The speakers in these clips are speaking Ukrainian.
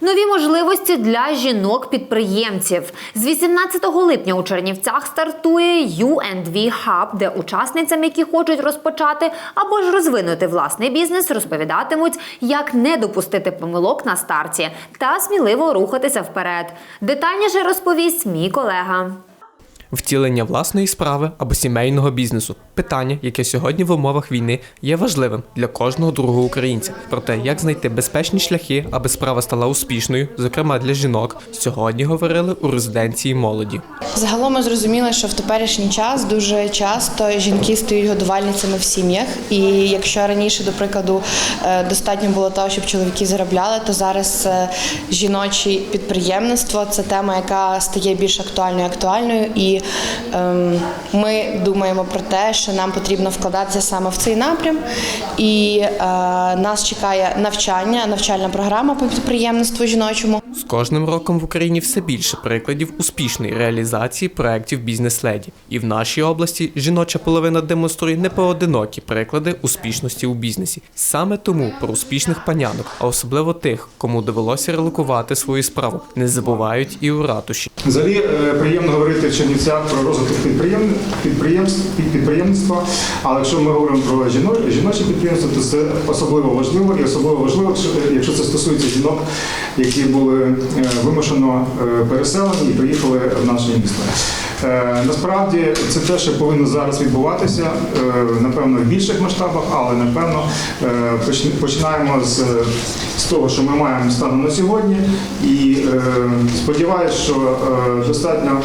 Нові можливості для жінок-підприємців з 18 липня у Чернівцях стартує U&V Hub, де учасницям, які хочуть розпочати або ж розвинути власний бізнес, розповідатимуть, як не допустити помилок на старті та сміливо рухатися вперед. Детальніше розповість мій колега. Втілення власної справи або сімейного бізнесу питання, яке сьогодні в умовах війни є важливим для кожного другого українця. Про те, як знайти безпечні шляхи, аби справа стала успішною, зокрема для жінок, сьогодні говорили у резиденції молоді. Загалом ми зрозуміли, що в теперішній час дуже часто жінки стають годувальницями в сім'ях. І якщо раніше, до прикладу, е, достатньо було того, щоб чоловіки заробляли, то зараз е, жіноче підприємництво це тема, яка стає більш актуальною актуальною. І ем, ми думаємо про те, що нам потрібно вкладатися саме в цей напрям. І е, нас чекає навчання, навчальна програма по підприємництву жіночому. З кожним роком в Україні все більше прикладів успішної реалізації проєктів бізнес-леді. І в нашій області жіноча половина демонструє непоодинокі приклади успішності у бізнесі. Саме тому про успішних панянок, а особливо тих, кому довелося релокувати свою справу, не забувають і у ратуші. Взагалі е, приємно говорити в Чернівцях про розвиток підприєм... підприємств, під- підприємництва. Але якщо ми говоримо про жіночі жіноче підприємство, то це особливо важливо і особливо важливо, якщо- якщо це стосується жінок, які були е, вимушено е, переселені і приїхали в наше місто. Е, Насправді це те, що повинно зараз відбуватися, е, напевно, в більших масштабах, але напевно е, починаємо з, з того, що ми маємо станом на сьогодні, і сподіваюся, що достатньо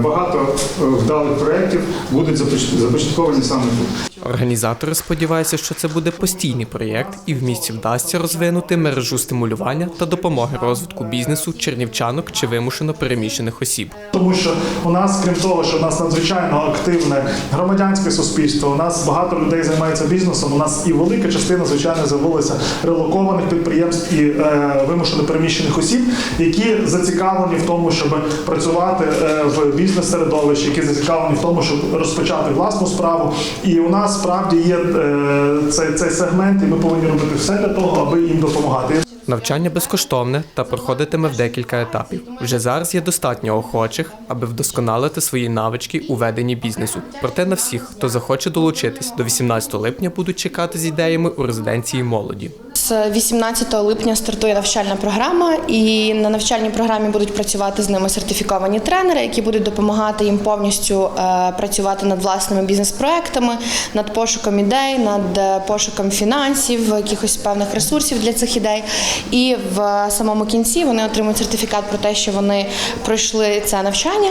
багато вдалих проєктів будуть започатковані саме тут. Організатори сподіваються, що це буде постійний проєкт, і в місті вдасться розвинути мережу стимулювання та допомоги розвитку бізнесу чернівчанок чи вимушено переміщених осіб. Тому що у нас, крім того, що у нас надзвичайно активне громадянське суспільство, у нас багато людей займається бізнесом. У нас і велика частина, звичайно, з'явилася релокованих підприємств і е, вимушено переміщених осіб, які зацікавлені в тому, щоб працювати е, в бізнес-середовищі, які зацікавлені в тому, щоб розпочати власну справу. І у нас справді є е, цей, цей сегмент, і ми повинні робити все для того, аби їм допомагати. Навчання безкоштовне та проходитиме в декілька етапів. Вже зараз є достатньо охочих, аби вдосконалити свої навички у веденні бізнесу. Проте на всіх, хто захоче долучитись до 18 липня, будуть чекати з ідеями у резиденції молоді. З 18 липня стартує навчальна програма, і на навчальній програмі будуть працювати з ними сертифіковані тренери, які будуть допомагати їм повністю е, працювати над власними бізнес-проектами, над пошуком ідей, над е, пошуком фінансів, якихось певних ресурсів для цих ідей. І в самому кінці вони отримують сертифікат про те, що вони пройшли це навчання,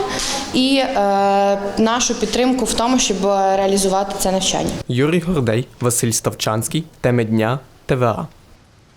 і е, нашу підтримку в тому, щоб реалізувати це навчання. Юрій Гордей, Василь Ставчанський, теми дня, ТВА.